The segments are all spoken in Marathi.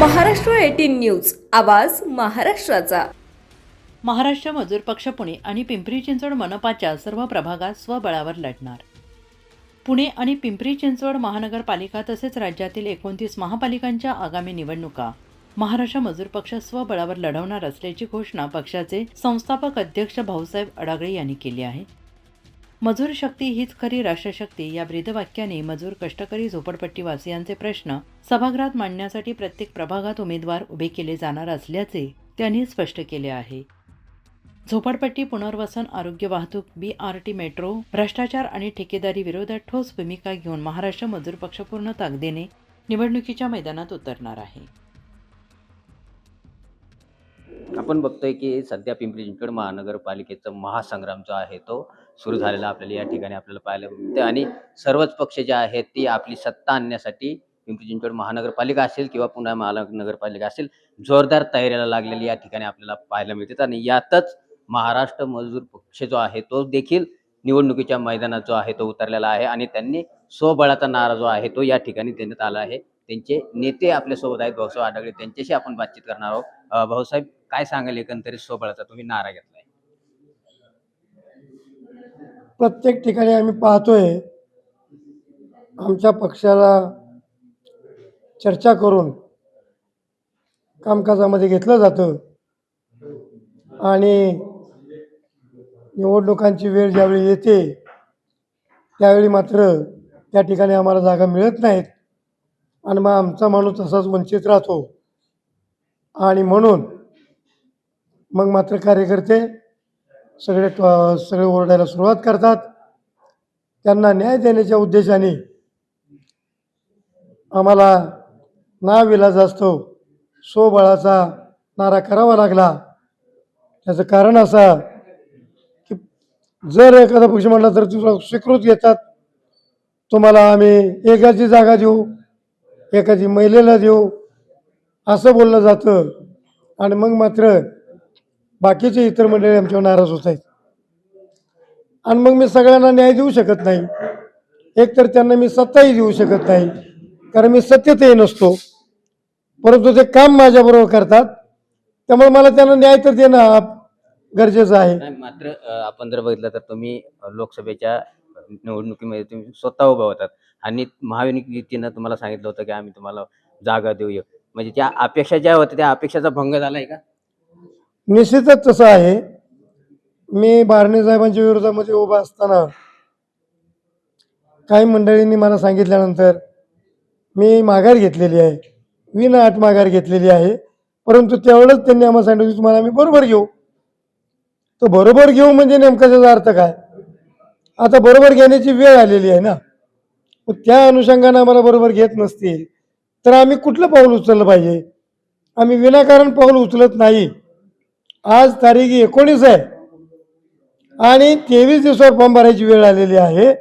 महाराष्ट्र एटीन न्यूज आवाज महाराष्ट्राचा. महाराष्ट्र मजूर पक्ष पुणे आणि पिंपरी चिंचवड मनपाच्या सर्व प्रभागात स्वबळावर लढणार. पुणे आणि पिंपरी चिंचवड महानगरपालिका तसेच राज्यातील एकोणतीस महापालिकांच्या आगामी निवडणुका. महाराष्ट्र मजूर पक्ष स्वबळावर लढवणार असल्याची घोषणा पक्षाचे संस्थापक अध्यक्ष भाऊसाहेब अडागळे यांनी केली आहे. मजूर शक्ती हीच खरी राष्ट्रशक्ती. या ब्रीदवाक्याने मजूर कष्टकरी झोपडपट्टीवासियांचे प्रश्न सभागृहात मांडण्यासाठी प्रत्येक प्रभागात उमेदवार उभे केले जाणार असल्याचे त्यांनी स्पष्ट केले आहे. झोपडपट्टी पुनर्वसन आरोग्य वाहतूक बी आर टी मेट्रो भ्रष्टाचार आणि ठेकेदारी विरोधात ठोस भूमिका घेऊन महाराष्ट्र मजूर पक्ष पूर्ण ताकदीने निवडणुकीच्या मैदानात उतरणार आहे. आपण बघतोय की सध्या पिंपरी चिंचवड महानगरपालिकेचा महासंग्राम जो आहे तो सुरू झालेला आपल्याला या ठिकाणी आपल्याला पाहायला मिळते आणि सर्वच पक्ष जे आहेत ती आपली सत्ता आणण्यासाठी पिंपरी चिंचवड महानगरपालिका असेल किंवा पुणे महानगरपालिका असेल जोरदार तयारीला लागलेली या ठिकाणी आपल्याला पाहायला मिळते आणि यातच महाराष्ट्र मजदूर पक्ष जो आहे तो देखील निवडणुकीच्या मैदानात जो आहे तो उतरलेला आहे. आणि त्यांनी स्वबळाचा नारा जो आहे तो या ठिकाणी देण्यात आला आहे. त्यांचे नेते आपल्यासोबत आहेत भाऊसाहेब आढळले. त्यांच्याशी आपण बातचीत करणार आहोत. भाऊसाहेब काय सांगाल एकंदरीत स्वबळाचा तुम्ही नारा घेतला प्रत्येक ठिकाणी आम्ही पाहतोय आमच्या पक्षाला चर्चा करून कामकाजामध्ये घेतलं जातं. आणि निवडणुकांची वेळ ज्यावेळी येते त्यावेळी मात्र त्या ठिकाणी आम्हाला जागा मिळत नाहीत. आणि मग आमचा माणूस तसाच वंचित राहतो. आणि म्हणून मग मात्र कार्यकर्ते सगळे ट- सगळे ओरडायला सुरुवात करतात. त्यांना न्याय देण्याच्या उद्देशाने आम्हाला ना विलाज असतो. सोबळाचा नारा करावा लागला. त्याचं कारण असा की जर एखादा पक्ष म्हणला तर तुला स्वीकृत घेतात. तुम्हाला आम्ही एकाची जागा देऊ एकाची महिलेला देऊ असं बोललं जातं. आणि मग मात्र बाकीचे इतर मंडळी आमच्यावर नाराज होत आहेत. आणि मग मी सगळ्यांना न्याय देऊ शकत नाही. एकतर त्यांना मी सत्ताही देऊ शकत नाही. कारण मी सत्यतही नसतो. परंतु ते काम माझ्याबरोबर करतात. त्यामुळे मला त्यांना न्याय तर देणं गरजेचं आहे. मात्र आपण जर बघितलं तर तुम्ही लोकसभेच्या निवडणुकीमध्ये तुम्ही स्वतः उभा होतात. आणि महायुतीनं तुम्हाला सांगितलं होतं की आम्ही तुम्हाला जागा देऊ म्हणजे त्या अपेक्षा ज्या होत्या त्या अपेक्षाचा भंग झालाय का? निश्चितच तसं आहे. मी बारणे साहेबांच्या विरोधामध्ये उभा असताना काही मंडळींनी मला सांगितल्यानंतर मी माघार घेतलेली आहे. विना आठ माघार घेतलेली आहे. परंतु तेवढंच त्यांनी आम्हाला सांगितलं की तुम्हाला आम्ही बरोबर घेऊ. तो बरोबर घेऊ म्हणजे नेमका त्याचा अर्थ काय? आता बरोबर घेण्याची वेळ आलेली आहे ना. मग त्या अनुषंगाने आम्हाला बरोबर घेत नसतील. तर आम्ही कुठलं पाऊल उचललं पाहिजे? आम्ही विनाकारण पाऊल उचलत नाही. आज तारीख एकोणीस आहे. आणि तेवीस दिवसावर फॉर्म भरायची वेळ आलेली आहे.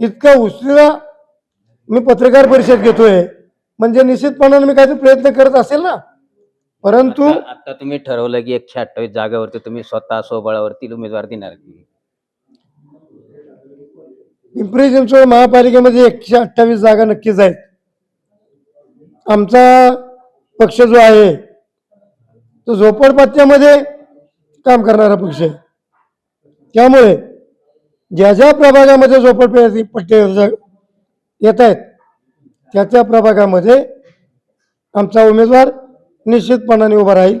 इतका उशिरा मी पत्रकार परिषद घेतोय. म्हणजे निश्चितपणाने मी काहीतरी प्रयत्न करत असेल ना? परंतु आता आता तुम्ही ठरवलं की एकशे अठ्ठावीस जागेवरती तुम्ही स्वतः स्वबळावरती उमेदवार देणार पिंपरी चिंचवड महापालिकेमध्ये एकशे अठ्ठावीस जागा नक्कीच आहेत. आमचा पक्ष जो आहे तो झोपडपट्ट्यामध्ये काम करणारा पक्ष आहे. त्यामुळे ज्या ज्या प्रभागामध्ये झोपडपट्टी पट्टे येत आहेत त्या त्या प्रभागामध्ये आमचा उमेदवार निश्चितपणाने उभा राहील.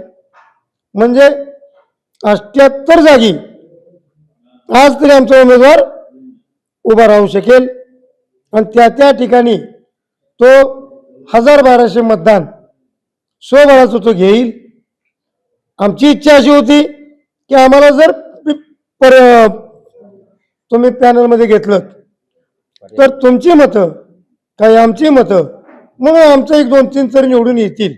म्हणजे अठ्ठ्याहत्तर जागी आज तरी आमचा उमेदवार उभा राहू शकेल. आणि त्या त्या ठिकाणी तो हजार बाराशे मतदान स्वबळाचं तो घेईल. आमची इच्छा अशी होती की आम्हाला जर पर तुम्ही पॅनलमध्ये घेतलं तर तुमची मतं काही आमची मतं म्हणून आमचं एक दोन तीन तरी निवडून येतील.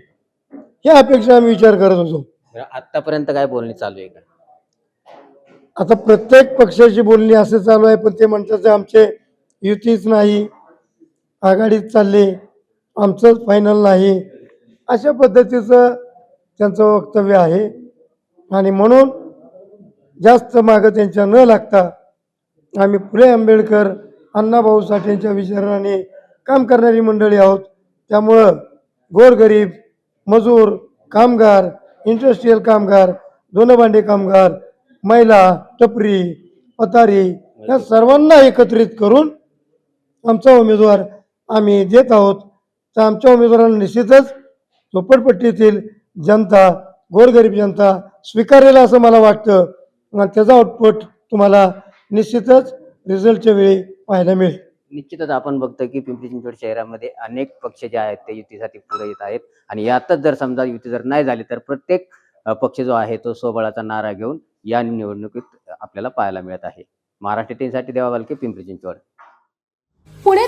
ही अपेक्षा आम्ही विचार करत होतो. आतापर्यंत काय बोलणी चालू आहे का? आता प्रत्येक पक्षाची बोलणी असं चालू आहे पण ते म्हणतात आमचे युतीच नाही आघाडीत चालले आमचंच फायनल नाही. अशा पद्धतीचं त्यांचं वक्तव्य आहे. आणि म्हणून जास्त मागं त्यांच्या न लागता आम्ही फुले आंबेडकर अण्णाभाऊ साठेंच्या विचाराने काम करणारी मंडळी आहोत. त्यामुळं गोरगरीब मजूर कामगार इंडस्ट्रीयल कामगार दोनभांडे कामगार महिला टपरी पतारी या सर्वांना एकत्रित करून आमचा उमेदवार आम्ही देत आहोत. तर आमच्या उमेदवारांना निश्चितच झोपडपट्टीतील जनता गोरगरीब जनता स्वीकारेल असं मला वाटतं. आणि त्याचा आउटपुट तुम्हाला निश्चितच रिझल्टच्या वेळी पाहायला मिळेल. निश्चितच आपण बघतोय की पिंपरी चिंचवड शहरामध्ये अनेक पक्ष जे आहेत ते युतीसाठी पुढे येत आहेत. आणि यातच जर समजा युती जर नाही झाली तर प्रत्येक पक्ष जो आहे तो स्वबळाचा नारा घेऊन या निवडणुकीत आपल्याला पाहायला मिळत आहे. महाराष्ट्र टीव्हीसाठी देवा बालके पिंपरी चिंचवड. पुणे